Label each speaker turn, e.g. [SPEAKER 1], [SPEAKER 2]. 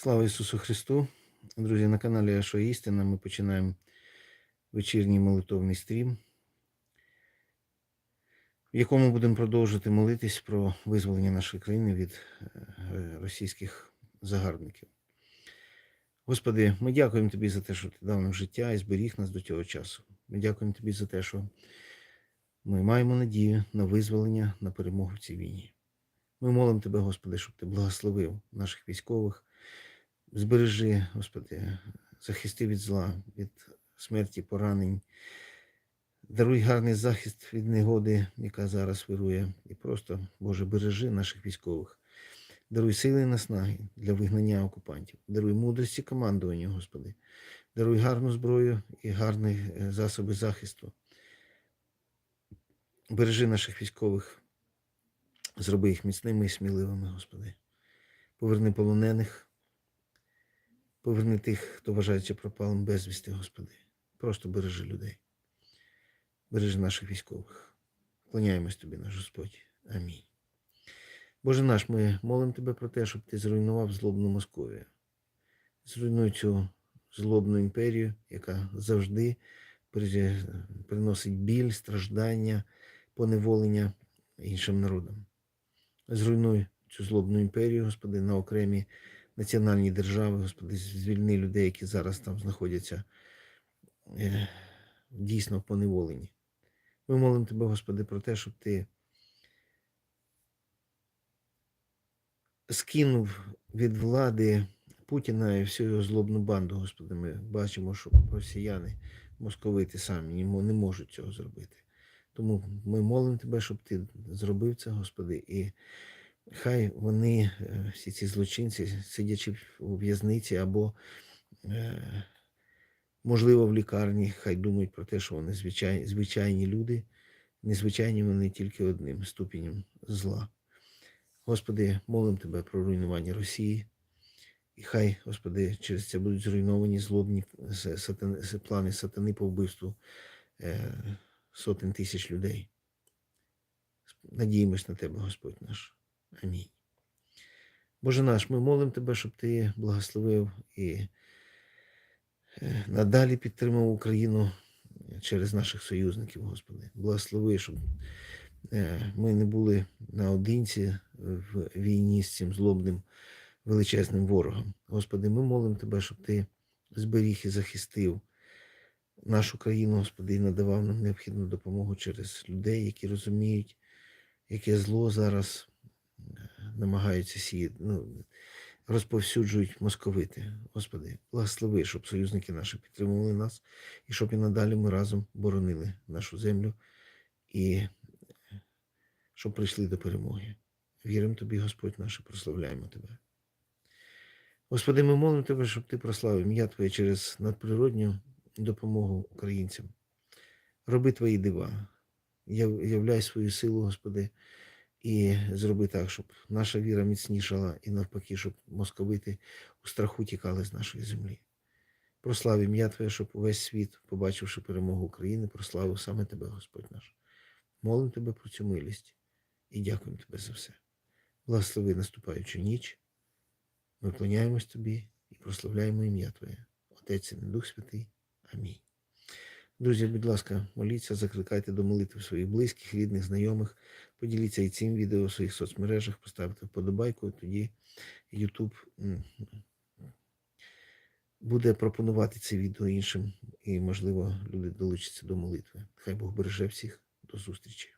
[SPEAKER 1] Слава Ісусу Христу! Друзі, на каналі Ашо Істина ми починаємо вечірній молитовний стрім, в якому будемо продовжувати молитись про визволення нашої країни від е, російських загарбників. Господи, ми дякуємо Тобі за те, що Ти дав нам життя і зберіг нас до цього часу. Ми дякуємо Тобі за те, що ми маємо надію на визволення, на перемогу в цій війні. Ми молимо Тебе, Господи, щоб Ти благословив наших військових. Збережи, Господи, захисти від зла, від смерті, поранень. Даруй гарний захист від негоди, яка зараз вирує. І просто, Боже, бережи наших військових. Даруй сили і наснаги для вигнання окупантів. Даруй мудрості командування, Господи. Даруй гарну зброю і гарні е, засоби захисту. Бережи наших військових, зроби їх міцними і сміливими, Господи. Поверни полонених. Поверни тих, хто вважається пропалим безвісти, Господи. Просто бережи людей. Бережи наших військових. Вклоняємось Тобі, наш Господь. Амінь. Боже наш, ми молимо Тебе про те, щоб Ти зруйнував злобну Московію. Зруйнуй цю злобну імперію, яка завжди приносить біль, страждання, поневолення іншим народам. Зруйнуй цю злобну імперію, Господи, на окремі національні держави, Господи, звільни людей, які зараз там знаходяться е, дійсно в поневоленні. Ми молимо Тебе, Господи, про те, щоб Ти скинув від влади Путіна і всю його злобну банду, Господи. Ми бачимо, що росіяни, московити самі не можуть цього зробити. Тому ми молимо Тебе, щоб Ти зробив це, Господи, і хай вони, е, всі ці злочинці, сидячи у в'язниці або, е, можливо, в лікарні, хай думають про те, що вони звичайні, звичайні люди, незвичайні вони тільки одним ступенем зла. Господи, молим Тебе про руйнування Росії. І хай, Господи, через це будуть зруйновані злобні сатани, плани сатани по вбивству е, сотень тисяч людей. Надіємось на Тебе, Господь наш. Амінь. Боже наш, ми молимо Тебе, щоб Ти благословив і е, надалі підтримав Україну через наших союзників, Господи. Благослови, щоб е, ми не були наодинці в війні з цим злобним величезним ворогом. Господи, ми молимо Тебе, щоб Ти зберіг і захистив нашу країну, Господи, і надавав нам необхідну допомогу через людей, які розуміють, яке зло зараз е, намагаються сіяти, ну, розповсюджують московити. Господи, благослови, щоб союзники наші підтримували нас, і щоб і надалі ми разом боронили нашу землю і е, щоб прийшли до перемоги. Віримо Тобі, Господь наш, прославляємо Тебе. Господи, ми молимо Тебе, щоб Ти прославив ім'я Твоє через надприродню допомогу українцям. Роби Твої дива, яв- являй свою силу, Господи, і зроби так, щоб наша віра міцнішала і навпаки, щоб московити у страху тікали з нашої землі. Прослав ім'я Твоє, щоб увесь світ, побачивши перемогу України, прославив саме Тебе, Господь наш. Молимо Тебе про цю милість і дякуємо Тебе за все. Благослови наступаючу ніч. Ми вклоняємось Тобі і прославляємо ім'я Твоє. Отець і Дух Святий. Амінь. Друзі, будь ласка, моліться, закликайте до молитви своїх близьких, рідних, знайомих. Поділіться і цим відео у своїх соцмережах, поставте вподобайку, тоді YouTube буде пропонувати це відео іншим, і, можливо, люди долучаться до молитви. Хай Бог береже всіх. До зустрічі.